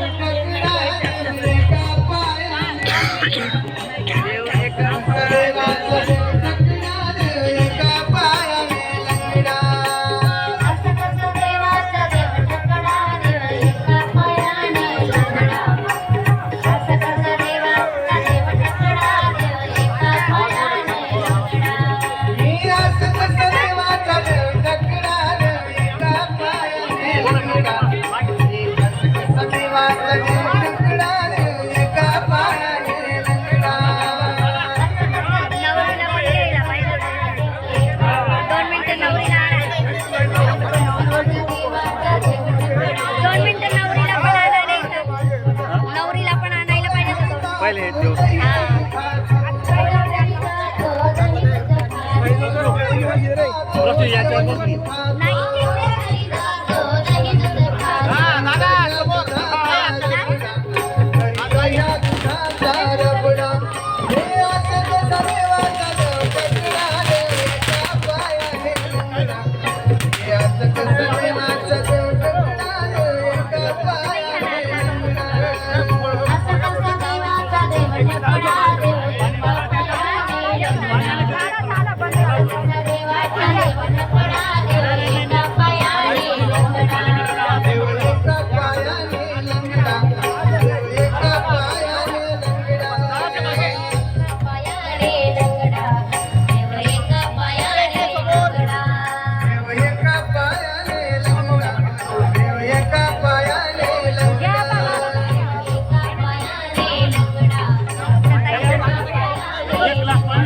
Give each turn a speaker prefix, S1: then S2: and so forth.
S1: हात
S2: पहिले
S3: हा.
S2: याच्यावर